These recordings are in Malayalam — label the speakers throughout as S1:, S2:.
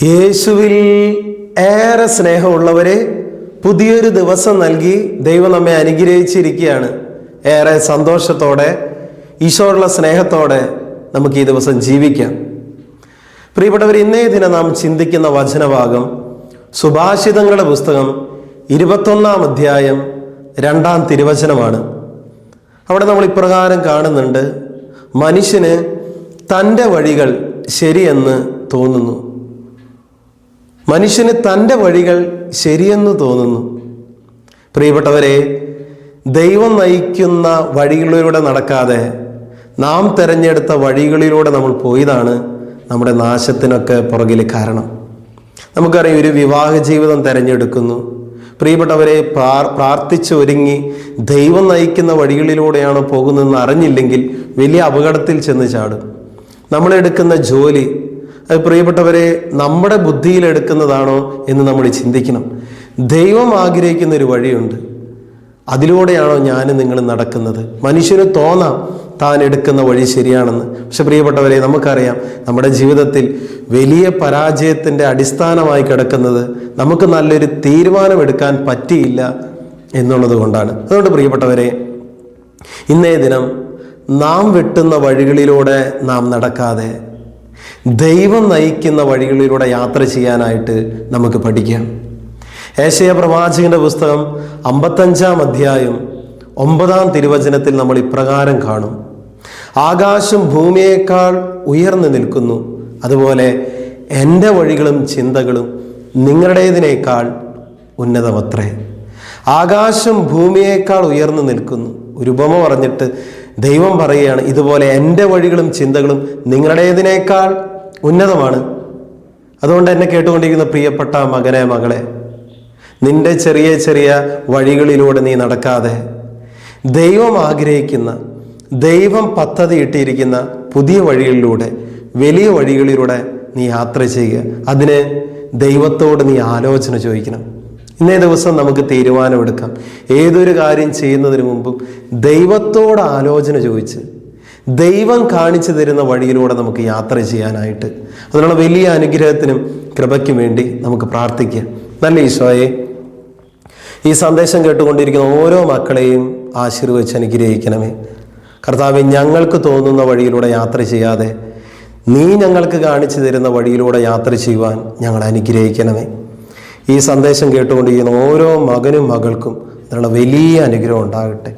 S1: യേശുവിൽ ഏറെ സ്നേഹമുള്ളവരെ പുതിയൊരു ദിവസം നൽകി ദൈവം നമ്മെ അനുഗ്രഹിച്ചിരിക്കുകയാണ്. ഏറെ സന്തോഷത്തോടെ ഈശോയുള്ള സ്നേഹത്തോടെ നമുക്ക് ഈ ദിവസം ജീവിക്കാം. പ്രിയപ്പെട്ടവർ ഇന്നേ ദിനം നാം ചിന്തിക്കുന്ന വചനഭാഗം സുഭാഷിതങ്ങളുടെ പുസ്തകം ഇരുപത്തൊന്നാം അധ്യായം രണ്ടാം തിരുവചനമാണ്. അവിടെ നമ്മൾ ഇപ്രകാരം കാണുന്നുണ്ട് മനുഷ്യന് തന്റെ വഴികൾ ശരിയെന്ന് തോന്നുന്നു. മനുഷ്യന് തന്റെ വഴികൾ ശരിയെന്ന് തോന്നുന്നു. പ്രിയപ്പെട്ടവരെ ദൈവം നയിക്കുന്ന വഴികളിലൂടെ നടക്കാതെ നാം തിരഞ്ഞെടുത്ത വഴികളിലൂടെ നമ്മൾ പോയതാണ് നമ്മുടെ നാശത്തിനൊക്കെ പുറകിൽ കാരണം. നമുക്കറിയാം ഒരു വിവാഹ ജീവിതം തിരഞ്ഞെടുക്കുന്നു. പ്രിയപ്പെട്ടവരെ പ്രാർ പ്രാർത്ഥിച്ച് ഒരുങ്ങി ദൈവം നയിക്കുന്ന വഴികളിലൂടെയാണ് പോകുന്നതെന്ന് അറിഞ്ഞില്ലെങ്കിൽ വലിയ അപകടത്തിൽ ചെന്ന് ചാടും. നമ്മളെടുക്കുന്ന ജോലി അത് പ്രിയപ്പെട്ടവരെ നമ്മുടെ ബുദ്ധിയിൽ എടുക്കുന്നതാണോ എന്ന് നമ്മൾ ചിന്തിക്കണം. ദൈവം ആഗ്രഹിക്കുന്ന ഒരു വഴിയുണ്ട്. അതിലൂടെയാണോ ഞാനും നിങ്ങൾ നടക്കുന്നത്? മനുഷ്യന് തോന്നാം താൻ എടുക്കുന്ന വഴി ശരിയാണെന്ന്. പക്ഷെ പ്രിയപ്പെട്ടവരെ നമുക്കറിയാം നമ്മുടെ ജീവിതത്തിൽ വലിയ പരാജയത്തിന്റെ അടിസ്ഥാനമായി കിടക്കുന്നത് നമുക്ക് നല്ലൊരു തീരുമാനമെടുക്കാൻ പറ്റിയില്ല എന്നുള്ളത് കൊണ്ടാണ്. അതുകൊണ്ട് പ്രിയപ്പെട്ടവരെ ഇന്നേ ദിനം നാം വെട്ടുന്ന വഴികളിലൂടെ നാം നടക്കാതെ ദൈവം നയിക്കുന്ന വഴികളിലൂടെ യാത്ര ചെയ്യാനായിട്ട് നമുക്ക് പഠിക്കാം. ഏശയ പ്രവാചകന്റെ പുസ്തകം അമ്പത്തഞ്ചാം അധ്യായം ഒമ്പതാം തിരുവചനത്തിൽ നമ്മൾ ഇപ്രകാരം കാണും. ആകാശം ഭൂമിയേക്കാൾ ഉയർന്നു നിൽക്കുന്നു. അതുപോലെ എന്റെ വഴികളും ചിന്തകളും നിങ്ങളുടേതിനേക്കാൾ ഉന്നതമത്രേ. ആകാശം ഭൂമിയേക്കാൾ ഉയർന്നു നിൽക്കുന്നു. ഒരു ഉപമ പറഞ്ഞിട്ട് ദൈവം പറയുകയാണ് ഇതുപോലെ എന്റെ വഴികളും ചിന്തകളും നിങ്ങളുടേതിനേക്കാൾ ഉന്നതമാണ്. അതുകൊണ്ട് എന്നെ കേട്ടുകൊണ്ടിരിക്കുന്ന പ്രിയപ്പെട്ട മകനെ മകളെ നിന്റെ ചെറിയ ചെറിയ വഴികളിലൂടെ നീ നടക്കാതെ ദൈവം ആഗ്രഹിക്കുന്ന ദൈവം പദ്ധതി ഇട്ടിരിക്കുന്ന പുതിയ വഴികളിലൂടെ വലിയ വഴികളിലൂടെ നീ യാത്ര ചെയ്യുക. അതിന് ദൈവത്തോട് നീ ആലോചന ചോദിക്കണം. ഇന്നേ ദിവസം നമുക്ക് തീരുമാനമെടുക്കാം. ഏതൊരു കാര്യം ചെയ്യുന്നതിന് മുമ്പും ദൈവത്തോട് ആലോചന ചോദിച്ച് ദൈവം കാണിച്ചു തരുന്ന വഴിയിലൂടെ നമുക്ക് യാത്ര ചെയ്യാനായിട്ട്. അതിനുള്ള വലിയ അനുഗ്രഹത്തിനും കൃപയ്ക്കും വേണ്ടി നമുക്ക് പ്രാർത്ഥിക്കാം. നല്ല ഈശോയെ ഈ സന്ദേശം കേട്ടുകൊണ്ടിരിക്കുന്ന ഓരോ മക്കളെയും ആശീർവദിച്ച് അനുഗ്രഹിക്കണമേ. കർത്താവ് ഞങ്ങൾക്ക് തോന്നുന്ന വഴിയിലൂടെ യാത്ര ചെയ്യാതെ നീ ഞങ്ങൾക്ക് കാണിച്ചു തരുന്ന വഴിയിലൂടെ യാത്ര ചെയ്യുവാൻ ഞങ്ങൾ അനുഗ്രഹിക്കണമേ. ഈ സന്ദേശം കേട്ടുകൊണ്ടിരിക്കുന്ന ഓരോ മകനും മകൾക്കും അതിനുള്ള വലിയ അനുഗ്രഹം ഉണ്ടാകട്ടെ.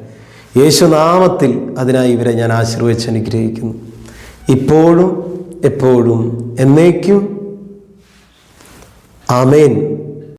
S1: യേശുനാമത്തിൽ അതിനായി ഇവരെ ഞാൻ ആശീർവദിച്ച് അനുഗ്രഹിക്കുന്നു. ഇപ്പോഴും എപ്പോഴും എന്നേക്കും. ആമേൻ.